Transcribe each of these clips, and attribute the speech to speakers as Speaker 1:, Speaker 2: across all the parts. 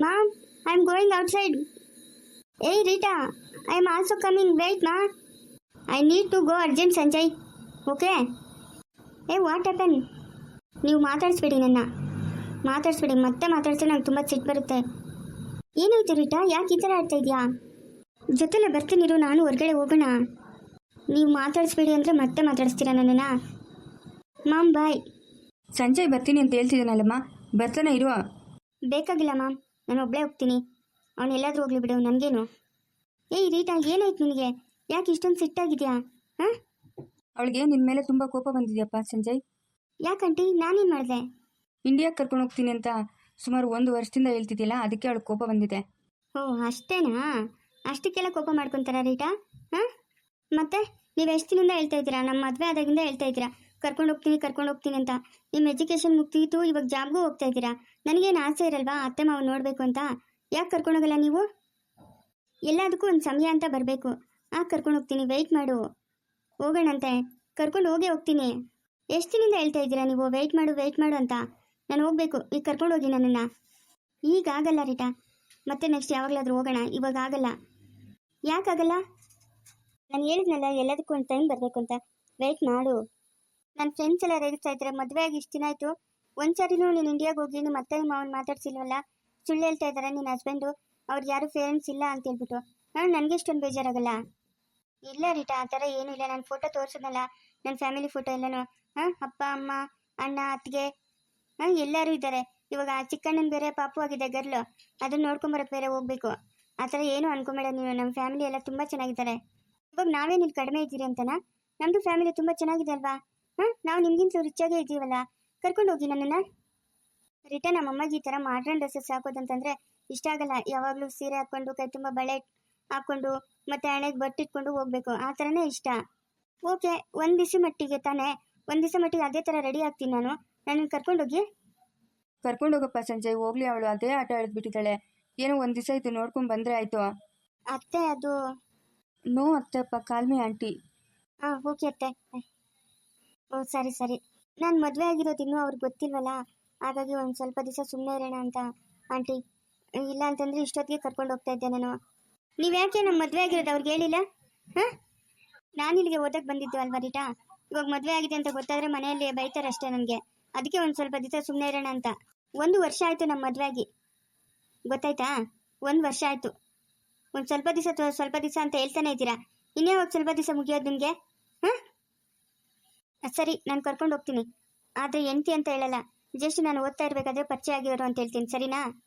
Speaker 1: Mom, I'm going outside. Hey Rita, I'm also coming. Wait, ma. I need to go urgent, Sanjay. Okay? Hey, what happened? ನೀವು ಮಾತಾಡಿಸ್ಬಿಡಿ ನನ್ನ ಮಾತಾಡಿಸ್ಬಿಡಿ ಮತ್ತೆ ಮಾತಾಡ್ಸಿದ್ರೆ ನಂಗೆ ತುಂಬ ಸಿಟ್ಟು ಬರುತ್ತೆ ಏನಾಯ್ತು ರೀಟಾ ಯಾಕೆ ಈ ಥರ ಆಡ್ತಾ ಇದೆಯಾ ಜೊತೆಲೆ ಬರ್ತೀನಿರು ನಾನು ಹೊರಗಡೆ ಹೋಗೋಣ ನೀವು ಮಾತಾಡಿಸ್ಬೇಡಿ ಅಂದರೆ ಮತ್ತೆ ಮಾತಾಡಿಸ್ತೀರಾ ನನ್ನನ್ನು ಮಾಮ್ ಬಾಯ್
Speaker 2: ಸಂಜಯ್ ಬರ್ತೀನಿ ಅಂತ ಹೇಳ್ತಿದ್ದಾನಲ್ಲಮ್ಮ ಬರ್ತಾನೆ ಇರುವ
Speaker 1: ಬೇಕಾಗಿಲ್ಲ ಮ್ಯಾಮ್ ನಾನು ಒಬ್ಬಳೇ ಹೋಗ್ತೀನಿ. ಅವನು ಎಲ್ಲಾದರೂ ಹೋಗ್ಲಿ ಬಿಡು ನನಗೇನು? ಏಯ್ ರೀಟಾ ಏನಾಯ್ತು ನಿನಗೆ? ಯಾಕೆ ಇಷ್ಟೊಂದು ಸಿಟ್ಟಾಗಿದೆಯಾ? ಹಾಂ?
Speaker 2: ಅವಳಿಗೆ ನಿನ್ನ ಮೇಲೆ ತುಂಬ ಕೋಪ ಬಂದಿದೆಯಪ್ಪ ಸಂಜಯ್.
Speaker 1: ಯಾಕಂಟಿ ನಾನೇನು ಮಾಡಿದೆ?
Speaker 2: ಇಂಡಿಯಾಗೆ ಕರ್ಕೊಂಡು ಹೋಗ್ತೀನಿ ಅಂತ ಸುಮಾರು ಒಂದು ವರ್ಷದಿಂದ ಹೇಳ್ತಿದ್ದೀಯಲ್ಲ ಅದಕ್ಕೆ ಅವಳು ಕೋಪ ಬಂದಿದೆ.
Speaker 1: ಓ ಅಷ್ಟೇನಾ? ಅಷ್ಟಕ್ಕೆಲ್ಲ ಕೋಪ ಮಾಡ್ಕೊತಾರ ರೀಟಾ? ಹಾಂ? ಮತ್ತೆ ನೀವು ಎಷ್ಟು ದಿನದಿಂದ ಹೇಳ್ತಾ ಇದ್ದೀರಾ? ನಮ್ಮ ಮದುವೆ ಆದಾಗಿಂದ ಹೇಳ್ತಾ ಇದ್ದೀರಾ? ಕರ್ಕೊಂಡು ಹೋಗ್ತೀನಿ ಕರ್ಕೊಂಡು ಹೋಗ್ತೀನಿ ಅಂತ. ನಿಮ್ಮ ಎಜುಕೇಷನ್ ಮುಗ್ತಿತ್ತು ಇವಾಗ ಜಾಬ್ಗೂ ಹೋಗ್ತಾ ಇದ್ದೀರಾ? ನನಗೇನು ಆಸೆ ಇರಲ್ವಾ ಅತ್ತೆ ಮಾವ ನೋಡಬೇಕು ಅಂತ? ಯಾಕೆ ಕರ್ಕೊಂಡೋಗಲ್ಲ ನೀವು? ಎಲ್ಲದಕ್ಕೂ ಒಂದು ಸಮಯ ಅಂತ ಬರಬೇಕು. ಆ, ಕರ್ಕೊಂಡು ಹೋಗ್ತೀನಿ ವೆಯ್ಟ್ ಮಾಡು. ಹೋಗೋಣಂತೆ. ಕರ್ಕೊಂಡು ಹೋಗೇ ಹೋಗ್ತೀನಿ. ಎಷ್ಟು ದಿನದಿಂದ ಹೇಳ್ತಾ ಇದ್ದೀರಾ ನೀವು? ವೆಯ್ಟ್ ಮಾಡು ವೆಯ್ಟ್ ಮಾಡು ಅಂತ. ನಾನು ಹೋಗ್ಬೇಕು. ಈಗ ಕರ್ಕೊಂಡು ಹೋಗಿ ನನ್ನನ್ನು. ಈಗ ಆಗಲ್ಲ ರೀಟಾ. ಮತ್ತೆ ನೆಕ್ಸ್ಟ್ ಯಾವಾಗಲಾದರೂ ಹೋಗೋಣ. ಇವಾಗ ಆಗಲ್ಲ. ಯಾಕಾಗಲ್ಲ ನಾನು ಹೇಳಿದ್ನಲ್ಲ, ಎಲ್ಲದಕ್ಕೂ ಒಂದು ಟೈಮ್ ಬರಬೇಕು ಅಂತ. ವೆಯ್ಟ್ ಮಾಡು. ನನ್ನ ಫ್ರೆಂಡ್ಸ್ ಎಲ್ಲ ರೇಗಿಸ್ತಾ ಇದ್ದಾರೆ ಮದುವೆ ಆಗಿ ಇಷ್ಟು ದಿನ ಆಯಿತು. ಒಂದ್ಸರಿನೂ ನೀನು ಇಂಡಿಯಾಗೆ ಹೋಗಿ ನಿಮ್ಮ ಅತ್ತೆ ಮಾವನ್ ಮಾತಾಡ್ಸಿಲ್ವಲ್ಲ? ಸುಳ್ಳು ಹೇಳ್ತಾ ಇದ್ದಾರೆ ನಿನ್ನ ಹಸ್ಬೆಂಡು ಅವ್ರು ಯಾರು ಪೇರೆಂಟ್ಸ್ ಇಲ್ಲ ಅಂತ ಹೇಳ್ಬಿಟ್ಟು. ಹಾಂ, ನನಗೆ ಇಷ್ಟೊಂದು ಬೇಜಾರಾಗಲ್ಲ? ಇಲ್ಲ ರೀಟಾ, ಆ ಥರ ಏನೂ ಇಲ್ಲ. ನಾನು ಫೋಟೋ ತೋರಿಸಿದ್ನಲ್ಲ ನನ್ನ ಫ್ಯಾಮಿಲಿ ಫೋಟೋ ಎಲ್ಲನೂ. ಹಾಂ, ಅಪ್ಪ, ಅಮ್ಮ, ಅಣ್ಣ, ಅತ್ತಿಗೆ. ಹಾಂ, ಎಲ್ಲರೂ ಇದ್ದಾರೆ. ಇವಾಗ ಆ ಚಿಕ್ಕಣ್ಣನ ಬೇರೆ ಪಾಪು ಆಗಿದೆ ಗರ್ಲು. ಅದನ್ನ ನೋಡ್ಕೊಂಬರಕ್ಕೆ ಬೇರೆ ಹೋಗ್ಬೇಕು. ಆ ಥರ ಏನು ಅನ್ಕೊಂಬೇಡ ನೀನು. ನಮ್ಮ ಫ್ಯಾಮಿಲಿ ಎಲ್ಲ ತುಂಬ ಚೆನ್ನಾಗಿದ್ದಾರೆ. ಇವಾಗ ನಾವೇ ನೀನು ಕಡಿಮೆ ಇದ್ದೀರಿ ಅಂತನಾ? ನಮ್ಮದು ಫ್ಯಾಮಿಲಿ ತುಂಬ ಚೆನ್ನಾಗಿದೆ ಅಲ್ವಾ? ಹಾಂ ನಾವು ನಿಮ್ಗಿಂತ ರಿಚಾಗೇ ಇದ್ದೀವಲ್ಲ ಕರ್ಕೊಂಡು ಹೋಗಿ ನನ್ನನ್ನು. ರಿಟರ್ನ್ ನಮ್ಮ ಅಮ್ಮಗೆ ಈ ಥರ ಮಾಡ್ರನ್ ಡ್ರೆಸ್ಸಸ್ ಹಾಕೋದಂತಂದ್ರೆ ಇಷ್ಟ ಆಗಲ್ಲ. ಯಾವಾಗಲೂ ಸೀರೆ ಹಾಕ್ಕೊಂಡು ಕೈ ತುಂಬ ಬಳೆ ಹಾಕ್ಕೊಂಡು ಮತ್ತೆ ಹಣೆಗೆ ಬಟ್ಟಿಟ್ಕೊಂಡು ಹೋಗ್ಬೇಕು. ಆ ಥರನೇ ಇಷ್ಟ. ಓಕೆ ಒಂದು ದಿವಸ ಮಟ್ಟಿಗೆ ತಾನೇ. ಒಂದು ದಿವಸ ಮಟ್ಟಿಗೆ ಅದೇ ಥರ ರೆಡಿ ಆಗ್ತೀನಿ ನಾನು. ನನ್ನ ಕರ್ಕೊಂಡೋಗಿ
Speaker 2: ಕರ್ಕೊಂಡು ಹೋಗಪ್ಪ ಸಂಜಯ್. ಹೋಗ್ಲಿ ಅವಳು. ಅದೇ ಆಟ ಆಡಿದ್ಬಿಟ್ಟಿದ್ದಾಳೆ ಏನೋ ಒಂದು ದಿವಸ ಇದು ನೋಡ್ಕೊಂಡು ಬಂದರೆ ಆಯಿತು.
Speaker 1: ಅತ್ತೆ ಅದು.
Speaker 2: ನೋ ಅತ್ತೆಪ್ಪ ಕಾಲ್ಮಿ ಆಂಟಿ.
Speaker 1: ಹಾಂ ಓಕೆ ಅತ್ತೆ. ಓ, ಸರಿ ಸರಿ. ನಾನು ಮದುವೆ ಆಗಿರೋದು ಇನ್ನೂ ಅವ್ರಿಗೆ ಗೊತ್ತಿಲ್ವಲ್ಲ? ಹಾಗಾಗಿ ಒಂದು ಸ್ವಲ್ಪ ದಿವಸ ಸುಮ್ಮನೆ ಇರೋಣ ಅಂತ. ಆಂಟಿ, ಇಲ್ಲ ಅಂತಂದರೆ ಇಷ್ಟೊತ್ತಿಗೆ ಕರ್ಕೊಂಡು ಹೋಗ್ತಾ ಇದ್ದೆ ನಾನು. ನೀವು ಯಾಕೆ ನಮ್ಮ ಮದುವೆ ಆಗಿರೋದು ಅವ್ರಿಗೆ ಹೇಳಿಲ್ಲ? ಹಾಂ? ನಾನು ಇಲ್ಲಿಗೆ ಓದಕ್ಕೆ ಬಂದಿದ್ದು ಅಲ್ವಾ ರೀಟಾ? ಇವಾಗ ಮದುವೆ ಆಗಿದೆ ಅಂತ ಗೊತ್ತಾದರೆ ಮನೆಯಲ್ಲಿ ಬೈತಾರಷ್ಟೇ ನನಗೆ. ಅದಕ್ಕೆ ಒಂದು ಸ್ವಲ್ಪ ದಿವಸ ಸುಮ್ಮನೆ ಇರೋಣ ಅಂತ. ಒಂದು ವರ್ಷ ಆಯಿತು ನಮ್ಮ ಮದುವೆ ಆಗಿ. ಗೊತ್ತಾಯ್ತಾ? ಒಂದು ವರ್ಷ ಆಯಿತು. ಒಂದು ಸ್ವಲ್ಪ ದಿವಸ ಸ್ವಲ್ಪ ದಿವಸ ಅಂತ ಹೇಳ್ತಾನೆ ಇದ್ದೀರಾ? ಇನ್ಯಾವಾಗ ಸ್ವಲ್ಪ ದಿವಸ ಮುಗಿಯೋದು ನಿಮಗೆ? ಹಾಂ? ಸರಿ ನಾನು ಕರ್ಕೊಂಡು ಹೋಗ್ತೀನಿ. ಆದರೆ ಎಂತಿ ಅಂತ ಹೇಳಲ್ಲ. ಜಸ್ಟ್ ನಾನು ಓದ್ತಾ ಇರಬೇಕಾದ್ರೆ ಪರಿಚಯ ಆಗಿರೋರು ಅಂತ ಹೇಳ್ತೀನಿ ಸರಿನಾ?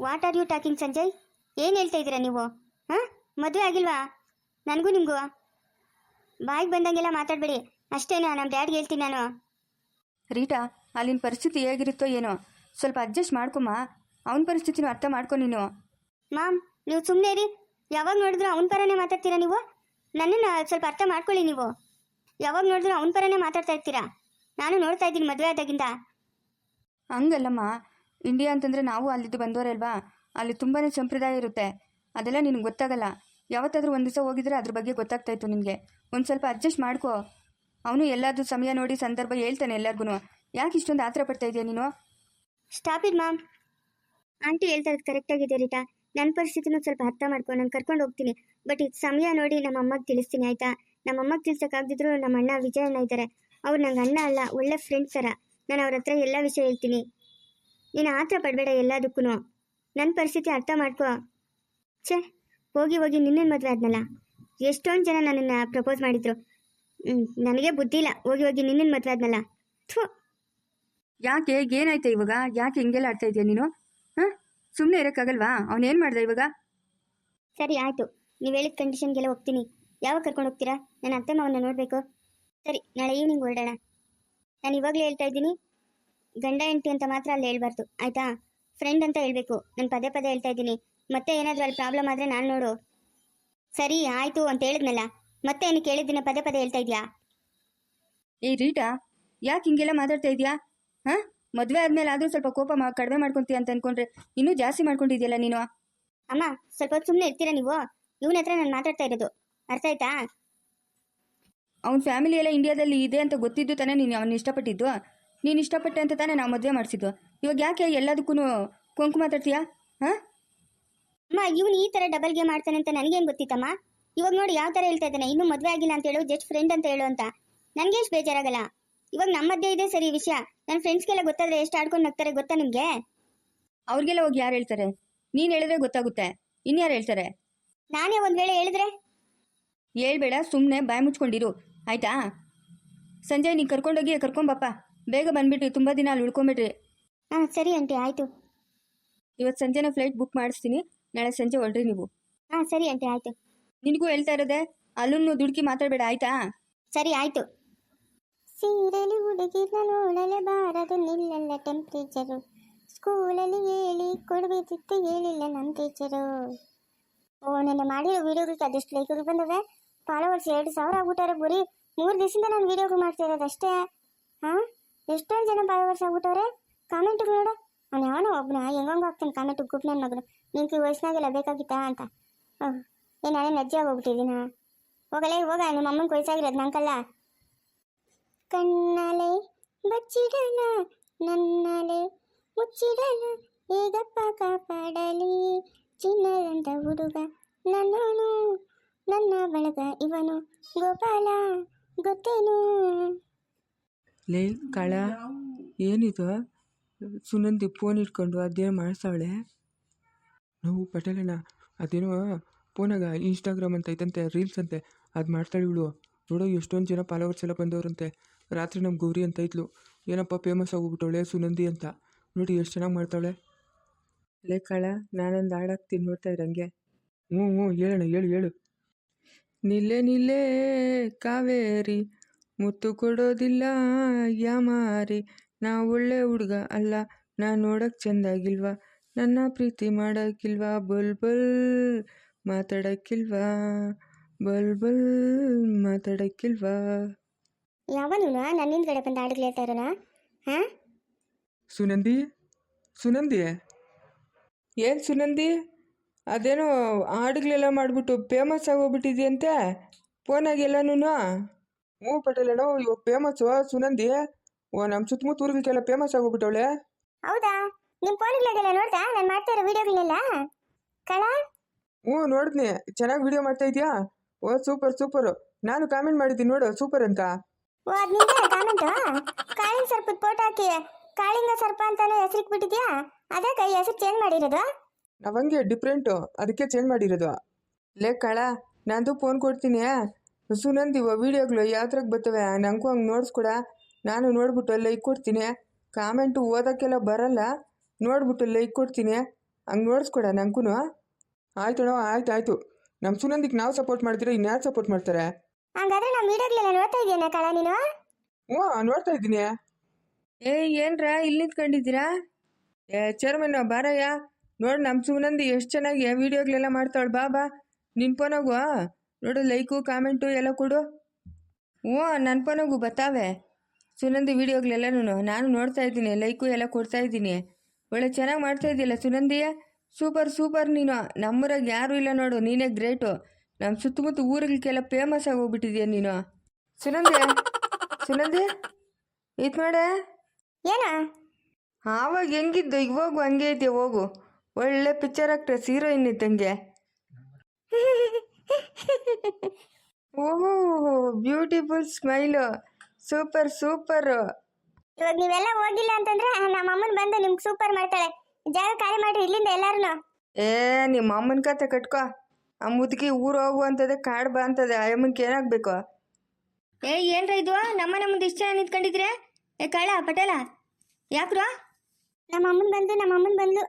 Speaker 1: What are you talking Sanjay? ಏನು ಹೇಳ್ತಾ ಇದ್ದೀರಾ ನೀವು? ಹಾಂ? ಮದುವೆ ಆಗಿಲ್ವಾ? ನನಗೂ ನಿಮಗೂ? ಬಾಯಿಗೆ ಬಂದಂಗೆಲ್ಲ ಮಾತಾಡಬೇಡಿ. ಅಷ್ಟೇನಾ? ನಮ್ಮ ಡ್ಯಾಡ್ಗೆ ಹೇಳ್ತೀನಿ ನಾನು.
Speaker 2: ರೀಟಾ ಅಲ್ಲಿನ ಪರಿಸ್ಥಿತಿ ಹೇಗಿರುತ್ತೋ ಏನೋ. ಸ್ವಲ್ಪ ಅಡ್ಜಸ್ಟ್ ಮಾಡ್ಕೊಮ್ಮ. ಅವನ ಪರಿಸ್ಥಿತಿನೂ ಅರ್ಥ ಮಾಡ್ಕೊ ನೀನು.
Speaker 1: ಮಾಮ್ ನೀವು ಸುಮ್ಮನೆ ಇರಿ. ಯಾವಾಗ ನೋಡಿದ್ರು ಅವನ ಪರನೇ ಮಾತಾಡ್ತೀರಾ ನೀವು? ನನ್ನನ್ನು ಸ್ವಲ್ಪ ಅರ್ಥ ಮಾಡ್ಕೊಳ್ಳಿ ನೀವು. ಯಾವಾಗ ನೋಡಿದ್ರು ಅವನ ಪರನೇ ಮಾತಾಡ್ತಾ ಇರ್ತೀರಾ? ನಾನು ನೋಡ್ತಾ ಇದ್ದೀನಿ ಮದುವೆ ಆದಾಗಿಂದ.
Speaker 2: ಹಂಗಲ್ಲಮ್ಮ. ಇಂಡಿಯಾ ಅಂತಂದರೆ ನಾವು ಅಲ್ಲಿದ್ದು ಬಂದವರಲ್ವಾ? ಅಲ್ಲಿ ತುಂಬಾ ಸಂಪ್ರದಾಯ ಇರುತ್ತೆ. ಅದೆಲ್ಲ ನಿನಗೆ ಗೊತ್ತಾಗಲ್ಲ. ಯಾವತ್ತಾದ್ರೂ ಒಂದು ದಿವಸ ಹೋಗಿದ್ರೆ ಅದ್ರ ಬಗ್ಗೆ ಗೊತ್ತಾಗ್ತಾಯಿತ್ತು ನಿನಗೆ. ಒಂದು ಸ್ವಲ್ಪ ಅಡ್ಜಸ್ಟ್ ಮಾಡ್ಕೋ. ಅವನು ಎಲ್ಲಾದ್ರೂ ಸಮಯ ನೋಡಿ ಸಂದರ್ಭ ಹೇಳ್ತಾನೆ ಎಲ್ಲರಿಗೂ ಯಾಕೆ ಇಷ್ಟೊಂದು ಆತರ ಪಡ್ತಾ ಇದೆಯಾ ನೀನು?
Speaker 1: ಸ್ಟಾಪ್ ಇಟ್ ಮ್ಯಾಮ್ ಆಂಟಿ ಹೇಳ್ತಾ ಕರೆಕ್ಟ್ ಕರೆಕ್ಟಾಗಿದೆ ರೀಟಾ? ನನ್ನ ಪರಿಸ್ಥಿತಿನೂ ಸ್ವಲ್ಪ ಅರ್ಥ ಮಾಡ್ಕೊ ನಾನು ಕರ್ಕೊಂಡು ಹೋಗ್ತೀನಿ. ಬಟ್ ಇದು ಸಮಯ ನೋಡಿ ನಮ್ಮ ಅಮ್ಮಗೆ ತಿಳಿಸ್ತೀನಿ ಆಯಿತಾ? ನಮ್ಮ ಅಮ್ಮಗೆ ತಿಳ್ಸೋಕ್ಕಾಗದಿದ್ರು ನಮ್ಮ ಅಣ್ಣ ವಿಜಯಣ್ಣ ಇದ್ದಾರೆ. ಅವ್ರು ನಂಗೆ ಅಣ್ಣ ಅಲ್ಲ ಒಳ್ಳೆ ಫ್ರೆಂಡ್ಸ್ ಥರ. ನಾನು ಅವ್ರ ಹತ್ರ ಎಲ್ಲ ವಿಷಯ ಹೇಳ್ತೀನಿ. ನೀನು ಆತರ ಪಡಬೇಡ ಎಲ್ಲದಕ್ಕೂ ನನ್ನ ಪರಿಸ್ಥಿತಿ ಅರ್ಥ ಮಾಡ್ಕೋ. ಛೇ ಹೋಗಿ ಹೋಗಿ ನಿನ್ನೇನು ಮದುವೆ ಆದ್ನಲ್ಲ? ಎಷ್ಟೊಂದು ಜನ ನನ್ನನ್ನು ಪ್ರಪೋಸ್ ಮಾಡಿದ್ರು. ನನಗೆ ಬುದ್ಧಿ ಇಲ್ಲ. ಹೋಗಿ ಹೋಗಿ ನಿನ್ನೇನು ಮದುವೆ ಆದ್ನಲ್ಲ? ಥೂ.
Speaker 2: ಯಾಕೆ ಏನಾಯ್ತ ಇವಾಗ? ಯಾಕೆ ಹಿಂಗೆಲ್ಲ ಆಡ್ತಾ ಇದೆಯಾ ನೀನು? ಹಾಂ? ಸುಮ್ಮನೆ ಇರೋಕ್ಕಾಗಲ್ವಾ? ಏನು ಮಾಡ್ದ ಇವಾಗ?
Speaker 1: ಸರಿ ಆಯಿತು. ನೀವು ಹೇಳಿದ ಕಂಡೀಷನ್ಗೆಲ್ಲ ಹೋಗ್ತೀನಿ. ಯಾವಾಗ ಕರ್ಕೊಂಡು ಹೋಗ್ತೀರಾ? ನನ್ನ ಅತ್ತೆ ಮಾವನ್ನ ನೋಡಬೇಕು. ಸರಿ ನಾಳೆ ಈವ್ನಿಂಗ್ ಹೊರಡೋಣ. ನಾನು ಇವಾಗಲೇ ಹೇಳ್ತಾ ಇದ್ದೀನಿ. ಗಂಡ ಹೆಂಡತಿ ಅಂತ ಮಾತ್ರ ಅಲ್ಲಿ ಹೇಳ್ಬಾರ್ದು ಆಯಿತಾ? ಫ್ರೆಂಡ್ ಅಂತ ಹೇಳಬೇಕು. ನಾನು ಪದೇ ಪದೇ ಹೇಳ್ತಾ ಇದ್ದೀನಿ. ಮತ್ತೆ ಏನಾದರೂ ಅಲ್ಲಿ ಪ್ರಾಬ್ಲಮ್ ಆದರೆ ನಾನು ನೋಡು. ಸರಿ ಆಯಿತು ಅಂತ ಹೇಳಿದ್ನಲ್ಲ ಮತ್ತೆ ಏನು ಕೇಳಿದ್ದೀನಿ ಪದೇ ಪದೇ ಹೇಳ್ತಾ ಇದೆಯಾ?
Speaker 2: ಏ ರೀಟಾ ಯಾಕೆ ಹಿಂಗೆಲ್ಲ ಮಾತಾಡ್ತಾ ಇದೆಯಾ? ಹಾಂ? ಮದುವೆ ಆದಮೇಲೆ ಆದರೂ ಸ್ವಲ್ಪ ಕೋಪ ಮಾ ಕಡಿಮೆ ಮಾಡ್ಕೊತೀಯ ಅಂತ ಅಂದ್ಕೊಂಡ್ರೆ ಇನ್ನೂ ಜಾಸ್ತಿ ಮಾಡ್ಕೊಂಡಿದ್ಯಲ್ಲ ನೀನು?
Speaker 1: ಅಮ್ಮ ಸ್ವಲ್ಪ ಹೊತ್ತು ಸುಮ್ಮನೆ ಇರ್ತೀರಾ ನೀವು? ಇವನ ಹತ್ರ ನಾನು ಮಾತಾಡ್ತಾ ಇರೋದು. ಅರ್ಥ ಆಯ್ತಾ?
Speaker 2: ಅವ್ನ ಫ್ಯಾಮಿಲಿ ಎಲ್ಲ ಇಂಡಿಯಾದಲ್ಲಿ ಇದೆ ಅಂತ ಗೊತ್ತಿದ್ದು ತಾನೇ ನೀನು ಅವನ್ನ ಇಷ್ಟಪಟ್ಟಿದ್ದು. ನೀನು ಇಷ್ಟಪಟ್ಟೆ ಅಂತ ತಾನೇ ನಾವು ಮದುವೆ ಮಾಡಿಸಿದ್ದು. ಇವಾಗ ಯಾಕೆ ಎಲ್ಲದಕ್ಕೂ ಕುಂಕು ಮಾತಾಡ್ತೀಯಾ? ಹಾಂ?
Speaker 3: ಅಮ್ಮ ಇವನು ಈ ಥರ ಡಬಲ್ ಗೇಮ್ ಮಾಡ್ತಾನೆ ಅಂತ ನನಗೇನು ಗೊತ್ತಿತ್ತಮ್ಮ? ಇವಾಗ ನೋಡಿ ಯಾವ ಥರ ಹೇಳ್ತಾ ಇದ್ದಾನೆ ಇನ್ನೂ ಮದುವೆ ಆಗಿಲ್ಲ ಅಂತ ಹೇಳು ಜಸ್ಟ್ ಫ್ರೆಂಡ್ ಅಂತ ಹೇಳು ಅಂತ. ನನಗೆ ಎಷ್ಟು ಬೇಜಾರಾಗಲ್ಲ? ಇವಾಗ ನಮ್ಮ ಮಧ್ಯೆ ಇದೆ ಸರಿ ವಿಷಯ. ನನ್ನ ಫ್ರೆಂಡ್ಸ್ಗೆಲ್ಲ ಗೊತ್ತಾದ್ರೆ ಎಷ್ಟು ಆಡ್ಕೊಂಡು ಹೋಗ್ತಾರೆ ಗೊತ್ತಾ ನಿಮಗೆ?
Speaker 2: ಅವ್ರಿಗೆಲ್ಲ ಹೋಗಿ ಯಾರು ಹೇಳ್ತಾರೆ? ನೀನು ಹೇಳಿದ್ರೆ ಗೊತ್ತಾಗುತ್ತೆ. ಇನ್ಯಾರು ಹೇಳ್ತಾರೆ?
Speaker 3: ನಾನೇ ಒಂದು ವೇಳೆ ಹೇಳಿದ್ರೆ?
Speaker 2: ಹೇಳ್ಬೇಡ ಸುಮ್ಮನೆ ಬಾಯಿ ಮುಚ್ಕೊಂಡಿರು. ಆಯ್ತಾ? ಸಂಜೆ ನೀನು ಕರ್ಕೊಂಡೋಗಿ ಕರ್ಕೊಂಬಪ್ಪ. ಬೇಗ ಬಂದ್ಬಿಟ್ರಿ ತುಂಬ ದಿನ ಅಲ್ಲಿ ಉಳ್ಕೊಂಬಿಟ್ರಿ.
Speaker 3: ಹಾಂ ಸರಿ ಆಂಟಿ ಆಯಿತು.
Speaker 2: ಇವತ್ತು ಸಂಜೆನ ಫ್ಲೈಟ್ ಬುಕ್ ಮಾಡಿಸ್ತೀನಿ. ನಾಳೆ ಸಂಜೆ ಹೊರಡ್ರಿ ನೀವು.
Speaker 3: ಹಾಂ ಸರಿ ಆಂಟಿ ಆಯಿತು.
Speaker 2: ನಿನಗೂ ಹೇಳ್ತಾ ಇರೋದೆ ಅಲ್ಲೂ ದುಡುಕಿ ಮಾತಾಡಬೇಡ ಆಯ್ತಾ?
Speaker 3: ಸರಿ ಆಯಿತು. ಸೀರೆಲಿ ಹುಡುಗಿನ ನೋಡಲೆ ಬಾರದು ನಿಲ್ಲಲ್ಲ ಟೆಂಪ್ರೇಚರು ಸ್ಕೂಲಲ್ಲಿ ಹೇಳಿ ಕೊಡಬೇಕಿತ್ತು ಹೇಳಿಲ್ಲ ನಮ್ಮ ಟೀಚರು. ಓ ನೆನ್ನೆ ಮಾಡಿರೋ ವಿಡಿಯೋಗಳಿಗೆ ಅದೆಷ್ಟು ಲೈಕ್ಗಳು ಬಂದವೆ? ಫಾಲೋವರ್ಸ್ ಎರಡು ಸಾವಿರ ಆಗ್ಬಿಟ್ಟವ್ರೆ ಬರೀ. ಮೂರು ದಿವಸದಿಂದ ನಾನು ವೀಡಿಯೋಗಳು ಮಾಡ್ತಾ ಇರೋದು ಅಷ್ಟೇ. ಹಾಂ? ಎಷ್ಟೊಂದು ಜನ ಫಾಲೋವರ್ಸ್ ಆಗ್ಬಿಟ್ಟವ್ರೆ? ಕಾಮೆಂಟ್ಗಳು ನೋಡು. ಅವ್ನು ಯಾವನೋ ಒಬ್ಬನ ಹೆಂಗಂಗೆ ಆಗ್ತಾನೆ ಕಾಮೆಂಟ್ ಗ್ರೂಪ್ ನನ್ನ ಮಗನು. ನಿಂಗೆ ವಯಸ್ಸಿನಾಗೆಲ್ಲ ಬೇಕಾಗಿತ್ತಾ ಅಂತ. ಹಾಂ. ಏನು ನಾನೇ ನಜ್ಜಿಯಾಗಿ ಹೋಗ್ಬಿಟ್ಟಿದ್ದೀನ ಹೋಗಲೇ, ಹೋಗ. ನಿಮ್ಮ ಅಮ್ಮನ ಕೊಯ್ಸಾಗಿರೋದು ನಂಕಲ್ಲ. ಕಣ್ಣಲೆ ಬಚ್ಚಿಡಲ ನನ್ನಲೆ ಮುಚ್ಚಿಡಲ ಈಗಪ್ಪ ಕಾಪಾಡಲಿ. ಚಿನ್ನದಂತ ಹುಡುಗ ನನ್ನೋನು ನನ್ನ ಬಳಗ ಇವನು ಗೋಪಾಲ ಗೊತ್ತೇನು?
Speaker 4: ಲೇ ಕಳ ಏನಿದು? ಸುನಂದಿ ಫೋನ್ ಇಟ್ಕೊಂಡು ಅದೇನು ಮಾಡ್ತಾವಳೆ ನಾವು ಪಟೇಲಣ್ಣ ಅದೇನೋ ಫೋನಾಗ ಇನ್ಸ್ಟಾಗ್ರಾಮ್ ಅಂತ ಐತಂತೆ ರೀಲ್ಸ್ ಅಂತೆ ಅದು ಮಾಡ್ತಾಳೆ ಇವಳು. ನೋಡೋ ಎಷ್ಟೊಂದು ಜನ ಫಾಲೋವರ್ಸ್ ಎಲ್ಲ ಬಂದವರಂತೆ. ರಾತ್ರಿ ನಮ್ಮ ಗೌರಿ ಅಂತ ಇದ್ಲು. ಏನಪ್ಪ ಫೇಮಸ್ ಆಗೋಗ್ಬಿಟ್ಟವಳೆ ಸುನಂದಿ ಅಂತ. ನೋಡಿ ಎಷ್ಟು ಚೆನ್ನಾಗಿ ಮಾಡ್ತಾಳೆ. ಲೇ ಕಳ ನಾನೊಂದು ಹಾಡಾಗ್ತೀನಿ ನೋಡ್ತಾ ಇರಂಗೆ. ಹ್ಞೂ ಹ್ಞೂ ಹೇಳಣ್ಣ ಹೇಳು ಹೇಳು. ನಿಲ್ಲೆ ನಿಲ್ಲೆ ಕಾವೇರಿ ಮುತ್ತು ಕೊಡೋದಿಲ್ಲ ಯಾಮಾರಿ ನಾ ಒಳ್ಳೆ ಹುಡುಗ ಅಲ್ಲ ನಾ ನೋಡಕ್ಕೆ ಚೆಂದಾಗಿಲ್ವಾ? ನನ್ನ ಪ್ರೀತಿ ಮಾಡಕ್ಕಿಲ್ವಾ? ಬಲ್ ಬಲ್ ಮಾತಾಡಕ್ಕಿಲ್ವಾ? ಬಲ್ ಬಲ್ ಮಾತಾಡಕ್ಕಿಲ್ವಾ?
Speaker 3: ಯಾವನು ನನ್ನಿಂದ ಕಡೆ ಬಂದು ಹಾಡುಗಳು ಹೇಳ್ತಾ ಇರೋಣ ಹಾಂ?
Speaker 4: ಸುನಂದಿ? ಸುನಂದಿ? ಏನು ಸುನಂದಿ? ಅದೇನೋ ಹಾಡುಗಳೆಲ್ಲ ಮಾಡಿಬಿಟ್ಟು ಫೇಮಸ್ ಆಗೋಗ್ಬಿಟ್ಟಿದ್ಯಂತೆ ಫೋನಾಗೆಲ್ಲನೂ ಹ್ಞೂ ಪಟೇಲಣ್ಣ ಇವಾಗ ಫೇಮಸ್ಸು ಸುನಂದಿ? ಓ ನಮ್ಮ ಸುತ್ತಮುತ್ತ ಊರಿಗೆಲ್ಲ ಫೇಮಸ್ ಆಗೋಗ್ಬಿಟ್ಟವಳೆ.
Speaker 3: ಹೌದಾ? ನಿಮ್ಮ ಫೋನ್ಗಳಿಗೆಲ್ಲ ನೋಡ್ದಾ? ನಾನು ಮಾಡ್ತಾ ಇರೋ ವಿಡಿಯೋಗಳನ್ನೆಲ್ಲ ಕಳ
Speaker 4: ಹ್ಞೂ ನೋಡಿದ್ನಿ. ಚೆನ್ನಾಗಿ ವಿಡಿಯೋ ಮಾಡ್ತಾ ಇದೆಯಾ? ಓ ಸೂಪರ್ ಸೂಪರು ನಾನು ಕಾಮೆಂಟ್ ಮಾಡಿದ್ದೀನಿ ನೋಡು ಸೂಪರ್ ಅಂತ.
Speaker 3: ಓ ಅದು ನಿಂದೆ ಕಾಮೆಂಟು ಕಾಳಿಂಗ ಸರ್ಪದ ಫೋಟೋ ಹಾಕಿ ಕಾಳಿಂಗ ಸರ್ಪ ಅಂತಾನೆ ಹೆಸರಿಟ್ಬಿಟ್ಟಿದ್ಯಾ? ಅದಕ್ಕೆ ಹೆಸರು ಚೇಂಜ್ ಮಾಡಿರೋದು?
Speaker 4: ನಾವು ಹಂಗೆ ಡಿಫ್ರೆಂಟು ಅದಕ್ಕೆ ಚೇಂಜ್ ಮಾಡಿರೋದು. ಲೇ ಕಳ ನಂದು ಫೋನ್ ಕೊಡ್ತೀನಿ. ಸುನಂದಿವ ವೀಡಿಯೋಗಳು ಯಾವ್ದ್ರಾಗ ಬರ್ತವೆ ನನಗೂ ಹಂಗೆ ನೋಡಿಸ್ಕೊಡ. ನಾನು ನೋಡ್ಬಿಟ್ಟು ಲೈಕ್ ಕೊಡ್ತೀನಿ. ಕಾಮೆಂಟು ಓದೋಕ್ಕೆಲ್ಲ ಬರಲ್ಲ. ನೋಡ್ಬಿಟ್ಟು ಲೈಕ್ ಕೊಡ್ತೀನಿ. ಹಂಗೆ ನೋಡಿಸ್ಕೊಡ ನನಗೂ ಆಯ್ತು ಅಣ್ಣ ಆಯ್ತು ಆಯಿತು. ನಮ್ಮ ಸುನಂದಿಗೆ ನಾವು ಸಪೋರ್ಟ್ ಮಾಡ್ತೀರಾ ಇನ್ಯಾರು ಸಪೋರ್ಟ್ ಮಾಡ್ತಾರೆ?
Speaker 3: ಹಂಗಾದ್ರೆ ನಮ್ಮ ವಿಡಿಯೋಗಳೆಲ್ಲ ನೋಡ್ತಾ ಇದೆಯಾ ಕಳ ನೀನು?
Speaker 4: ಹ್ಞೂ ನೋಡ್ತಾ ಇದ್ದೀನಿ. ಏ ಏನ್ರ ಇಲ್ಲಿ ನಿಂತ್ಕೊಂಡಿದ್ದೀರಾ ಏ ಚೇರ್ಮನ್ ಬಾರಯ್ಯ. ನೋಡಿ ನಮ್ಮ ಸುನಂದಿ ಎಷ್ಟು ಚೆನ್ನಾಗಿ ವೀಡಿಯೋಗಳೆಲ್ಲ ಮಾಡ್ತಾಳೆ. ಬಾ ಬಾ. ನಿನ್ನ ಪೋನಗು ನೋಡು ಲೈಕು ಕಾಮೆಂಟು ಎಲ್ಲ ಕೊಡು. ಹ್ಞೂ ನನ್ನ ಪೋನಗು ಬತ್ತಾವೆ. ಸುನಂದಿ ವೀಡಿಯೋಗಳೆಲ್ಲನೂ ನಾನು ನೋಡ್ತಾ ಇದ್ದೀನಿ ಲೈಕು ಎಲ್ಲ ಕೊಡ್ತಾ ಇದ್ದೀನಿ. ಒಳ್ಳೆ ಚೆನ್ನಾಗಿ ಮಾಡ್ತಾ ಇದ್ದೀಯಲ್ಲ ಸುನಂದಿಯ ಸೂಪರ್ ಸೂಪರ್ ನೀನು. ನಮ್ಮೂರಾಗ ಯಾರೂ ಇಲ್ಲ ನೋಡು ನೀನೇ ಗ್ರೇಟು. ನಮ್ಮ ಸುತ್ತಮುತ್ತ ಊರಿಗೆಲ್ಲ ಫೇಮಸ್ ಆಗಿ ಹೋಗ್ಬಿಟ್ಟಿದ್ಯಾ ನೀನು. ಸುನಂದಿ? ಸುನಂದಿ? ಇದು ಮಾಡೆ
Speaker 3: ಏನ?
Speaker 4: ಆವಾಗ ಹೆಂಗಿದ್ದು? ಇವಾಗೂ ಹಂಗೆ ಐತೆ ಹೋಗು. ಒಳ್ಳೆ ಪಿಕ್ಚರ್ ಆಕ್ಟ್ರೆಸ್ ಹೀರೋಯಿನ್ ಇದ್ದಂಗೆ. ಓಹೋ ಬ್ಯೂಟಿಫುಲ್ ಸ್ಮೈಲು ಸೂಪರ್ ಸೂಪರ್
Speaker 3: ಇವಾಗ ನೀವೆಲ್ಲ ಹೋಗಿಲ್ಲ ಅಂತಂದ್ರೆ ನಮ್ಮ ಅಮ್ಮನ್ ಬಂದು ನಿಮ್ಗೆ ಸೂಪರ್ ಮಾಡ್ತಾಳೆ. ಜಾಗ ಖಾಲಿ ಮಾಡ್ರಿ ಇಲ್ಲಿಂದ ಎಲ್ಲಾರು
Speaker 4: ಏ ನಿಮ್ಮ ಅಮ್ಮನ ಕತೆ ಕಟ್ಕೋ. ಆ ಮುದುಕಿ ಊರು ಹೋಗು ಅಂತದೆ ಕಾಡು ಬಾ ಅಂತದೆ. ಆ ಅಮ್ಮನ್ಗೆ ಏನಾಗ್ಬೇಕು?
Speaker 2: ಏ ಏನ್ರ ಇದು? ನಮ್ಮನೆ ಮುಂದೆ ಇಷ್ಟ ಜನ ನಿಂತ್ಕೊಂಡಿದ್ರೆ? ಏ ಕಳ್ಳ ಪಟೇಲ ಯಾಕ್ರ?
Speaker 3: ನಮ್ಮ ಅಮ್ಮನ್ ಬಂದು ನಮ್ಮ ಅಮ್ಮನ ಬಂದು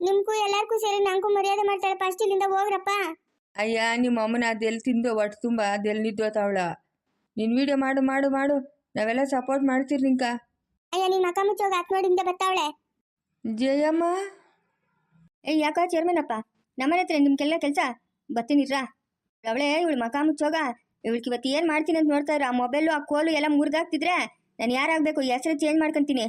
Speaker 3: ನಿಮ್ಗೂ ಎಲ್ಲಾರ್ಗು ಸೇರಿ ನಂಗೂ ಮರ್ಯಾದೆ ಮಾಡ್ತಾಳೆ ಫಸ್ಟ್ ಇಲ್ಲಿಂದ ಹೋಗ್ರಪ್ಪ.
Speaker 4: ಅಯ್ಯ ನಿಮ್ಮ ಅಮ್ಮನ ಅದೆಲ್ಲಿ ತಿಂದು ಒಟ್ಟು ತುಂಬ ಅದೆಲ್ಲಿ ನಿದ್ದೋತಾವಳ. ನಿನ್ ವಿಡಿಯೋ ಮಾಡು ಮಾಡು ಮಾಡು. ನಾವೆಲ್ಲ ಸಪೋರ್ಟ್ ಮಾಡ್ತೀರಿ ನಿಂಕ.
Speaker 3: ಅಯ್ಯ ನಿನ್ನ ಅಕ್ಕ ಮುಚ್ಚೋಗ ಹತ್ ನೋಡಿಂದ ಬರ್ತಾವಳೆ.
Speaker 4: ಜಯಮ್ಮ.
Speaker 2: ಏ ಯಾಕ ಚೇರ್ಮನಪ್ಪ? ನಮ್ಮನೆ ಹತ್ರ ನಿಮ್ಗೆಲ್ಲ ಕೆಲಸ? ಬರ್ತೀನಿರ ಅವಳೆ ಇವಳು ಮಕ ಮುಚ್ಚೋಗ. ಇವಳಿಗೆ ಇವತ್ತು ಏನು ಮಾಡ್ತೀನಿ ಅಂತ ನೋಡ್ತಾ ಇರ ಆ ಮೊಬೈಲು ಆ ಕೋಲು ಎಲ್ಲ ಮುರಿದಾಗ್ತಿದ್ರೆ ನಾನು ಯಾರಾಗಬೇಕು? ಹೆಸರು ಚೇಂಜ್ ಮಾಡ್ಕೊಂತೀನಿ.